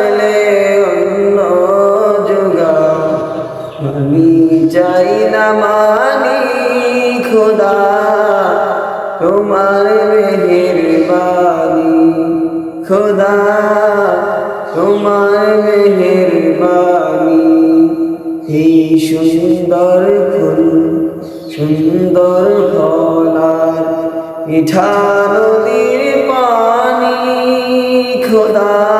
পেলে অন্য যোগা আমি চাই না মানি খোদা, তোমার মেহেরবানি। খোদা, তোমার মেহেরবানি। এই সুন্দর ফুল, সুন্দর ফলার মিঠা নদীর পানি। খোদা